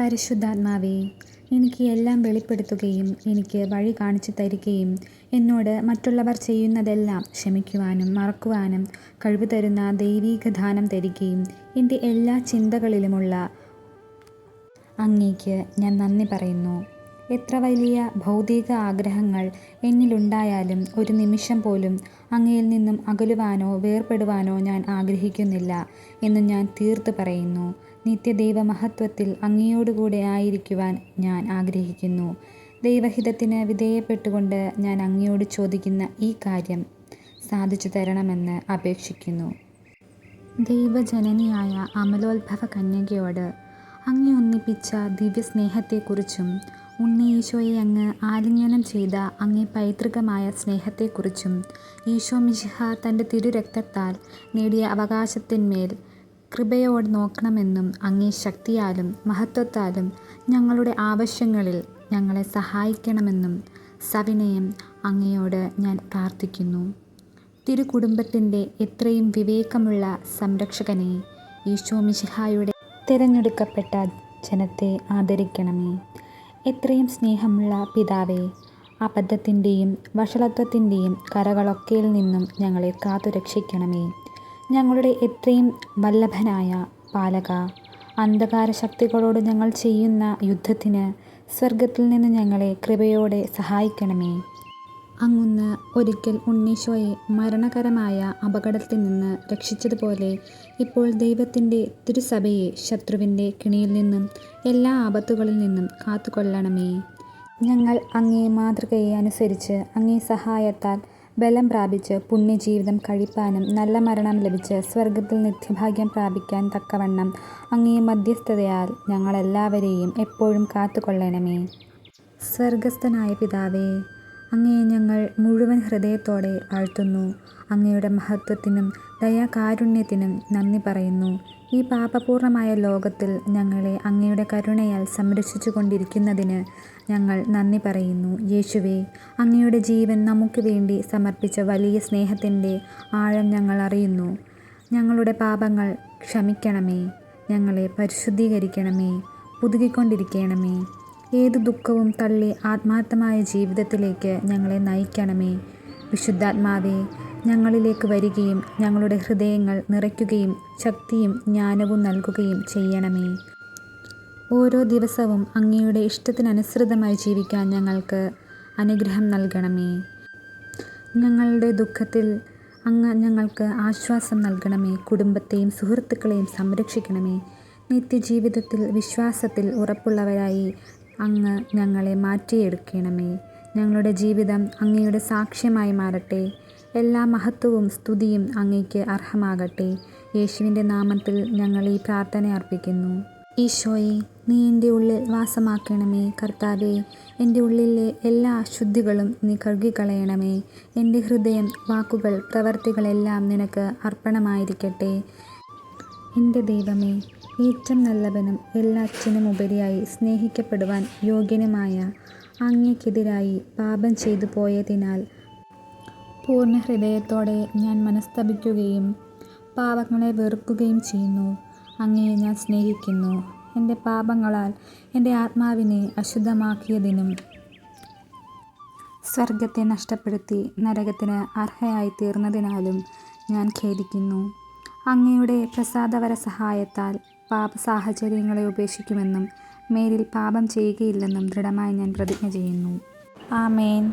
പരിശുദ്ധാത്മാവേ എനിക്ക് എല്ലാം വെളിപ്പെടുത്തുകയും എനിക്ക് വഴി കാണിച്ചു തരികയും എന്നോട് മറ്റുള്ളവർ ചെയ്യുന്നതെല്ലാം ക്ഷമിക്കുവാനും മറക്കുവാനും കഴിവ് തരുന്ന ദൈവീക ദാനം തരികയും എന്റെ എല്ലാ ചിന്തകളിലുമുള്ള അങ്ങേക്ക് ഞാൻ നന്ദി പറയുന്നു. എത്ര വലിയ ഭൗതിക ആഗ്രഹങ്ങൾ എന്നിലുണ്ടായാലും ഒരു നിമിഷം പോലും അങ്ങയിൽ നിന്നും അകലുവാനോ വേർപെടുവാനോ ഞാൻ ആഗ്രഹിക്കുന്നില്ല എന്ന് ഞാൻ തീർത്തു പറയുന്നു. നിത്യദൈവ മഹത്വത്തിൽ അങ്ങയോടുകൂടെ ആയിരിക്കുവാൻ ഞാൻ ആഗ്രഹിക്കുന്നു. ദൈവഹിതത്തിന് വിധേയപ്പെട്ടുകൊണ്ട് ഞാൻ അങ്ങയോട് ചോദിക്കുന്ന ഈ കാര്യം സാധിച്ചു തരണമെന്ന് അപേക്ഷിക്കുന്നു. ദൈവജനനിയായ അമലോത്ഭവ കന്യകയോട് അങ്ങേ ഒന്നിപ്പിച്ച ദിവ്യസ്നേഹത്തെക്കുറിച്ചും ഉണ്ണി ഈശോയെ അങ്ങ് ആലിംഗനം ചെയ്ത അങ്ങേ പൈതൃകമായ സ്നേഹത്തെക്കുറിച്ചും ഈശോ മിശിഹ തന്റെ തിരുരക്തത്താൽ നേടിയ അവകാശത്തിന്മേൽ കൃപയോട് നോക്കണമെന്നും അങ്ങേ ശക്തിയാലും മഹത്വത്താലും ഞങ്ങളുടെ ആവശ്യങ്ങളിൽ ഞങ്ങളെ സഹായിക്കണമെന്നും സവിനയം അങ്ങയോട് ഞാൻ പ്രാർത്ഥിക്കുന്നു. തിരുകുടുംബത്തിന്റെ എത്രയും വിവേകമുള്ള സംരക്ഷകനെ ഈശോ മിശിഹായുടെ തിരഞ്ഞെടുക്കപ്പെട്ട ജനത്തെ ആദരിക്കണമേ. എത്രയും സ്നേഹമുള്ള പിതാവേ അബദ്ധത്തിന്റെയും വഷളത്വത്തിന്റെയും കരകളൊക്കെയിൽ നിന്നും ഞങ്ങളെ കാത്തുരക്ഷിക്കണമേ. ഞങ്ങളുടെ എത്രയും വല്ലഭനായ പാലക അന്ധകാര ശക്തികളോട് ഞങ്ങൾ ചെയ്യുന്ന യുദ്ധത്തിന് സ്വർഗത്തിൽ നിന്ന് ഞങ്ങളെ കൃപയോടെ സഹായിക്കണമേ. അങ്ങൊന്ന് ഒരിക്കൽ ഉണ്ണീശോയെ മരണകരമായ അപകടത്തിൽ നിന്ന് രക്ഷിച്ചതുപോലെ ഇപ്പോൾ ദൈവത്തിന്റെ തിരുസഭയെ ശത്രുവിന്റെ കിണിയിൽ നിന്നും എല്ലാ ആപത്തുകളിൽ നിന്നും കാത്തുകൊള്ളണമേ. ഞങ്ങൾ അങ്ങേ മാതൃകയെ അനുസരിച്ച് അങ്ങേ സഹായത്താൽ ബലം പ്രാപിച്ച് പുണ്യജീവിതം കഴിപ്പാനും നല്ല മരണം ലഭിച്ച് സ്വർഗത്തിൽ നിത്യഭാഗ്യം പ്രാപിക്കാൻ തക്കവണ്ണം അങ്ങേ മധ്യസ്ഥതയാൽ ഞങ്ങളെല്ലാവരെയും എപ്പോഴും കാത്തുകൊള്ളണമേ. സ്വർഗസ്ഥനായ പിതാവേ അങ്ങയെ ഞങ്ങൾ മുഴുവൻ ഹൃദയത്തോടെ ആഴ്ത്തുന്നു. അങ്ങയുടെ മഹത്വത്തിനും ദയാകാരുണ്യത്തിനും നന്ദി പറയുന്നു. ഈ പാപപൂർണമായ ലോകത്തിൽ ഞങ്ങളെ അങ്ങയുടെ കരുണയാൽ സംരക്ഷിച്ചു കൊണ്ടിരിക്കുന്നതിന് ഞങ്ങൾ നന്ദി പറയുന്നു. യേശുവേ അങ്ങയുടെ ജീവൻ നമുക്ക് വേണ്ടി സമർപ്പിച്ച വലിയ സ്നേഹത്തിന്റെ ആഴം ഞങ്ങൾ അറിയുന്നു. ഞങ്ങളുടെ പാപങ്ങൾ ക്ഷമിക്കണമേ. ഞങ്ങളെ പരിശുദ്ധീകരിക്കണമേ. പുതുക്കിക്കൊണ്ടിരിക്കണമേ ഏതു ദുഃഖവും തള്ളി ആത്മാർത്ഥമായ ജീവിതത്തിലേക്ക് ഞങ്ങളെ നയിക്കണമേ. വിശുദ്ധാത്മാവേ ഞങ്ങളിലേക്ക് വരികയും ഞങ്ങളുടെ ഹൃദയങ്ങൾ നിറയ്ക്കുകയും ശക്തിയും ജ്ഞാനവും നൽകുകയും ചെയ്യണമേ. ഓരോ ദിവസവും അങ്ങയുടെ ഇഷ്ടത്തിനനുസൃതമായി ജീവിക്കാൻ ഞങ്ങൾക്ക് അനുഗ്രഹം നൽകണമേ. ഞങ്ങളുടെ ദുഃഖത്തിൽ അങ്ങ് ഞങ്ങൾക്ക് ആശ്വാസം നൽകണമേ. കുടുംബത്തെയും സുഹൃത്തുക്കളെയും സംരക്ഷിക്കണമേ. നിത്യജീവിതത്തിൽ വിശ്വാസത്തിൽ ഉറപ്പുള്ളവരായി അങ്ങ് ഞങ്ങളെ മാറ്റിയെടുക്കണമേ. ഞങ്ങളുടെ ജീവിതം അങ്ങയുടെ സാക്ഷ്യമായി മാറട്ടെ. എല്ലാ മഹത്വവും സ്തുതിയും അങ്ങയ്ക്ക് അർഹമാകട്ടെ. യേശുവിന്റെ നാമത്തിൽ ഞങ്ങൾ ഈ പ്രാർത്ഥന അർപ്പിക്കുന്നു. ഈശോയെ നീ എന്റെ ഉള്ളിൽ വാസമാക്കണമേ കർത്താവേ. എന്റെ ഉള്ളിലെ എല്ലാ അശുദ്ധികളും നീ കഴുകിക്കളയണമേ. എന്റെ ഹൃദയം വാക്കുകൾ പ്രവർത്തികളെല്ലാം നിനക്ക് അർപ്പണമായിരിക്കട്ടെ. എന്റെ ദൈവമേ ഏറ്റവും നല്ലവനും എല്ലാറ്റിനും ഉപരിയായി സ്നേഹിക്കപ്പെടുവാൻ യോഗ്യനുമായ അങ്ങയ്ക്കെതിരായി പാപം ചെയ്തു പോയതിനാൽ പൂർണ ഹൃദയത്തോടെ ഞാൻ മനസ്തപിക്കുകയും പാപങ്ങളെ വെറുക്കുകയും ചെയ്യുന്നു. അങ്ങയെ ഞാൻ സ്നേഹിക്കുന്നു. എന്റെ പാപങ്ങളാൽ എന്റെ ആത്മാവിനെ അശുദ്ധമാക്കിയതിനും സ്വർഗത്തെ നഷ്ടപ്പെടുത്തി നരകത്തിന് അർഹയായി തീർന്നതിനാലും ഞാൻ ഖേദിക്കുന്നു. അങ്ങയുടെ പ്രസാദവര സഹായത്താൽ പാപ സാഹചര്യങ്ങളെ ഉപേക്ഷിക്കുമെന്നും മേലിൽ പാപം ചെയ്യുകയില്ലെന്നും ദൃഢമായി ഞാൻ പ്രതിജ്ഞ ചെയ്യുന്നു. ആമേൻ.